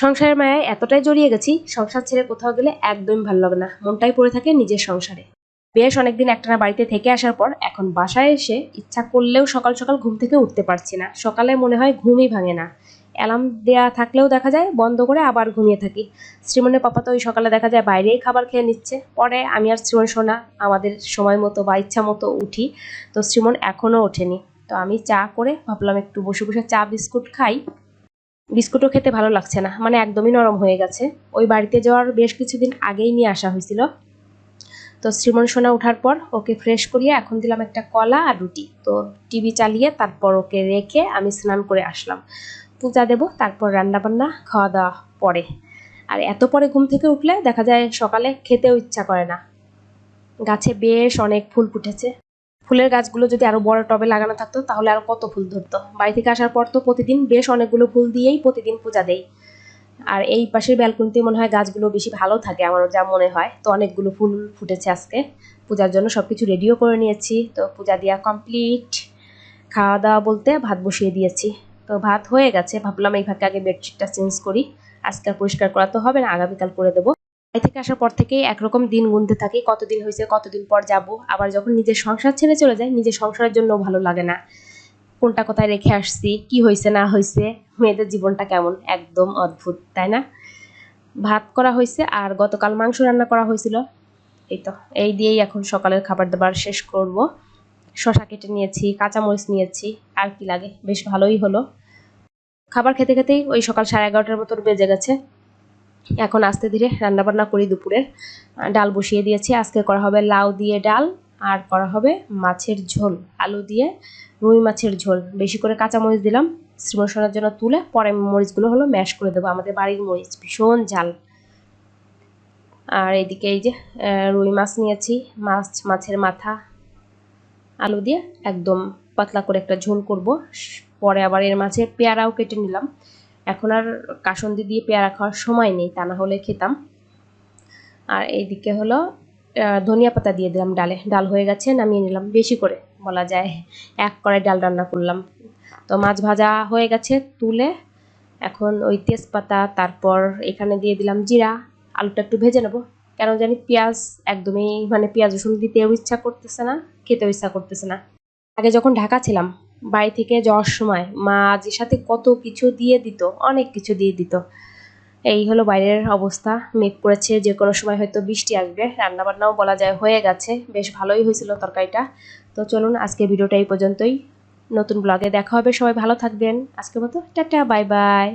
সংসারের মায়ায় এতটাই জড়িয়ে গেছি, সংসার ছেড়ে কোথাও গেলে একদমই ভালো লাগে না। মনটাই পড়ে থাকে নিজের সংসারে। বেশ অনেকদিন একটানা বাড়িতে থেকে আসার পর এখন বাসায় এসে ইচ্ছা করলেও সকাল সকাল ঘুম থেকে উঠতে পারছি না। সকালে মনে হয় ঘুমই ভাঙে না। অ্যালার্ম দেয়া থাকলেও দেখা যায় বন্ধ করে আবার ঘুমিয়ে থাকি। শ্রীমনের পাপা তো ওই সকালে দেখা যায় বাইরেই খাবার খেয়ে নিচ্ছে। পরে আমি আর শ্রীমন সোনা, আমাদের সময় মতো বা ইচ্ছা মতো উঠি। তো শ্রীমন এখনও ওঠেনি। তো আমি চা করে ভাবলাম একটু বসে বসে চা, বিস্কুট খাই। বিস্কুটও খেতে ভালো লাগছে না মানে একদমই নরম হয়ে গেছে। ওই বাড়িতে যাওয়ার বেশ কিছুদিন আগেই নিয়ে আসা হয়েছিল। তো শ্রীমন সোনা ওঠার পর ওকে ফ্রেশ করিয়ে এখন দিলাম একটা কলা আর রুটি। তো টিভি চালিয়ে তারপর ওকে রেখে আমি স্নান করে আসলাম। পূজা দেব, তারপর রান্না বান্না খাওয়া দাওয়া পরে। আর এত পরে ঘুম থেকে উঠলে দেখা যায় সকালে খেতেও ইচ্ছা করে না। গাছে বেশ অনেক ফুল ফুটেছে। ফুলের গাছগুলো যদি আরও বড় টবে লাগানো থাকতো, তাহলে আরও কত ফুল ধরতো। বাড়ি থেকে আসার পর তো প্রতিদিন বেশ অনেকগুলো ফুল দিয়েই প্রতিদিন পূজা দেই। আর এই পাশের ব্যালকনিতে মনে হয় গাছগুলো বেশি ভালো থাকে, আমার যা মনে হয়। তো অনেকগুলো ফুল ফুটেছে আজকে। পূজার জন্য সবকিছু রেডিও করে নিয়েছি। তো পূজা দেওয়া কমপ্লিট খাওয়া দাওয়া বলতে ভাত বসিয়ে দিয়েছি। তো ভাত হয়ে গেছে। ভাবলাম এই ভাগে আগে বেডশিটটা চেঞ্জ করি। আজকে পরিষ্কার করা তো হবে না, আগামীকাল করে দেবো। বাড়ি থেকে আসার পর থেকেই একরকম দিন গুনতে থাকি। কতদিন হয়েছে, কতদিন পর যাব? আবার যখন নিজের সংসার ছেড়ে চলে যায় নিজের সংসারের জন্য ভালো লাগে না। কোনটা কোথায় রেখে আসছি, কি হয়েছে, না হয়েছে, মেয়েদের জীবনটা কেমন? একদম অদ্ভুত, তাই না? ভাত করা হয়েছে আর গতকাল মাংস রান্না করা হয়েছিল। এই তো, এই দিয়েই এখন সকালের খাবার দাবার শেষ করব। শশা কেটে নিয়েছি, কাঁচামরিচ নিয়েছি, আর কি লাগে, বেশ ভালোই হলো। খাবার খেতে খেতেই ওই সকাল সাড়ে এগারোটার মতন বেজে গেছে। এখন আস্তে ধীরে রান্নাবান্না করি দুপুরের। ডাল বসিয়ে দিয়েছি। আজকে করা হবে লাউ দিয়ে ডাল, আর করা হবে মাছের ঝোল, আলু দিয়ে রুই মাছের ঝোল। বেশি করে কাঁচামরিচ দিলাম শ্রীমশনার জন্য তুলে পরে মরিচগুলো হলো ম্যাশ করে দেবো। আমাদের বাড়ির মরিচ ভীষণ ঝাল। আর এদিকে এই যে রুই মাছ নিয়েছি, মাছ, মাছের মাথা, আলু দিয়ে একদম পাতলা করে একটা ঝোল করব। পরে আবার এর মাঝে পেয়ারাও কেটে নিলাম। এখন আর কাসন্দি দিয়ে পেয়ারা খাওয়ার সময় নেই, তা না হলে খেতাম। আর এইদিকে হলো ধনিয়া পাতা দিয়ে দিলাম ডালে। ডাল হয়ে গেছে, নামিয়ে নিলাম। বেশি করে বলা যায়, এক কড়াই ডাল রান্না করলাম। তো মাছ ভাজা হয়ে গেছে তুলে, এখন ওই তেজপাতা, তারপর এখানে দিয়ে দিলাম জিরা। আলুটা একটু ভেজে নেব, কেন জানি পেঁয়াজ একদমই মানে পেঁয়াজ রসুন দিতেও ইচ্ছা করতেছে না, খেতেও ইচ্ছা করতেছে না। আগে যখন ঢাকা ছিলাম বাড়ি থেকে যাওয়ার সময় মা যে সাথে কত কিছু দিয়ে দিত, অনেক কিছু দিয়ে দিত। এই হলো বাইরের অবস্থা। মেঘ করেছে যে কোনো সময় হয়তো বৃষ্টি আসবে। রান্নাবান্নাও বলা যায় হয়ে গেছে। বেশ ভালোই হয়েছিল তরকারিটা। তো চলুন আজকে ভিডিওটা এই পর্যন্তই। নতুন ব্লগে দেখা হবে। সবাই ভালো থাকবেন। আজকের মতো টাটা বাই বাই